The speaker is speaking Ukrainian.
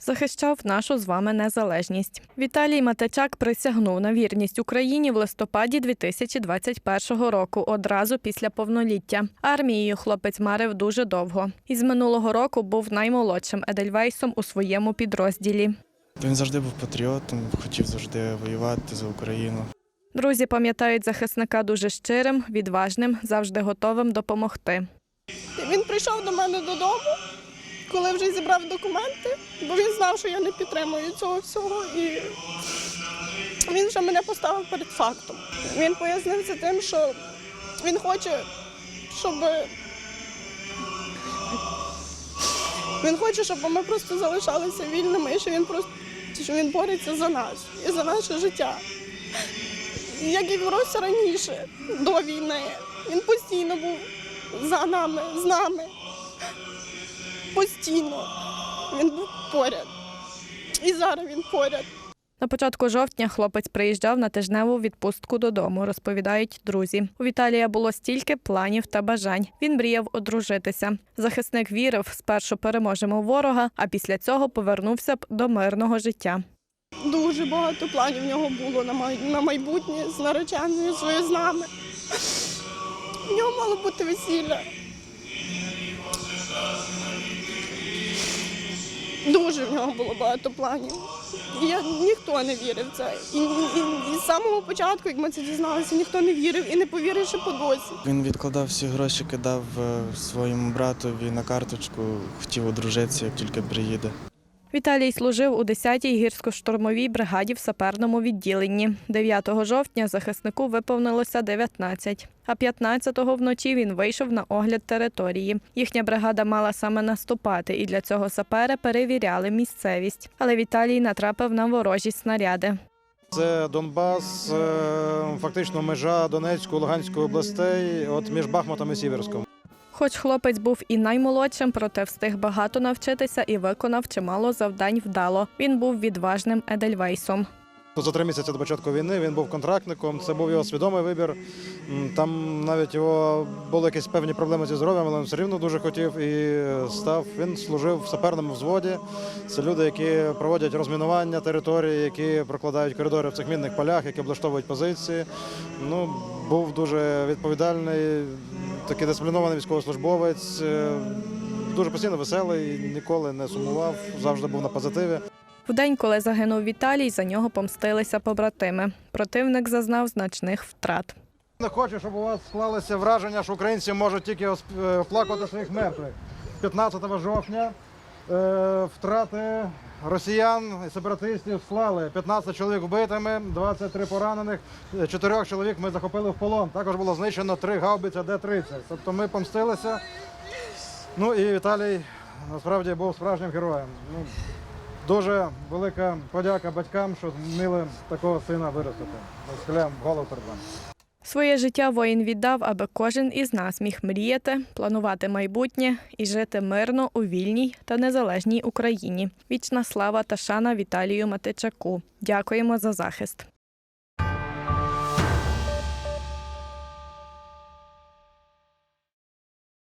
захищав нашу з вами незалежність. Віталій Матичак присягнув на вірність Україні в листопаді 2021 року, одразу після повноліття. Армією хлопець марив дуже довго. Із минулого року був наймолодшим Едельвейсом у своєму підрозділі. Він завжди був патріотом, хотів завжди воювати за Україну. Друзі пам'ятають захисника дуже щирим, відважним, завжди готовим допомогти. Він прийшов до мене додому, коли вже зібрав документи, бо він знав, що я не підтримую цього всього. І він вже мене поставив перед фактом. Він пояснив це тим, що він хоче, щоб. Він хоче, щоб ми просто залишалися вільними, і що він просто що він бореться за нас і за наше життя. Як і боровся раніше, до війни. Він постійно був за нами, з нами. Постійно. Він був поряд. І зараз він поряд. На початку жовтня хлопець приїжджав на тижневу відпустку додому, розповідають друзі. У Віталія було стільки планів та бажань. Він мріяв одружитися. Захисник вірив, спершу переможемо ворога, а після цього повернувся б до мирного життя. Дуже багато планів в нього було на май- на майбутнє з нареченою своєю з нами. В нього мало бути весілля. Дуже в нього було багато планів. Я, ніхто не вірив в це. І, і, і з самого початку, як ми це дізналися, ніхто не вірив і не повірив ще по досі. Він відкладав всі гроші, кидав е, своєму братові на карточку, хотів одружитися, як тільки приїде. Віталій служив у 10-й гірсько-штурмовій бригаді в саперному відділенні. 9 жовтня захиснику виповнилося 19, а 15-го вночі він вийшов на огляд території. Їхня бригада мала саме наступати, і для цього сапери перевіряли місцевість. Але Віталій натрапив на ворожі снаряди. Це Донбас, е, фактично межа Донецької, Луганської областей, от між Бахмутом і Сіверськом. Хоч хлопець був і наймолодшим, проте встиг багато навчитися і виконав чимало завдань вдало. Він був відважним Едельвейсом. За три місяці до початку війни він був контрактником. Це був його свідомий вибір. Там навіть його були якісь певні проблеми зі здоров'ям, але він все рівно дуже хотів і став. Він служив в саперному взводі. Це люди, які проводять розмінування території, які прокладають коридори в цих мінних полях, які облаштовують позиції. Ну був дуже відповідальний, такий дисциплінований військовослужбовець. е, Дуже постійно веселий, ніколи не сумував, завжди був на позитиві. В день, коли загинув Віталій, за нього помстилися побратими. Противник зазнав значних втрат. Не хочу, щоб у вас склалося враження, що українці можуть тільки е, оплакувати своїх мертвих. 15 жовтня е, втрати росіян і сепаратистів склали 15 чоловік вбитими, 23 поранених, 4 чоловік ми захопили в полон. Також було знищено 3 гаубиця Д-30. Тобто ми помстилися. Ну і Віталій насправді був справжнім героєм. Дуже велика подяка батькам, що зміли такого сина виростити. Голову перед вами. Своє життя воїн віддав, аби кожен із нас міг мріяти, планувати майбутнє і жити мирно у вільній та незалежній Україні. Вічна слава та шана Віталію Матичаку. Дякуємо за захист.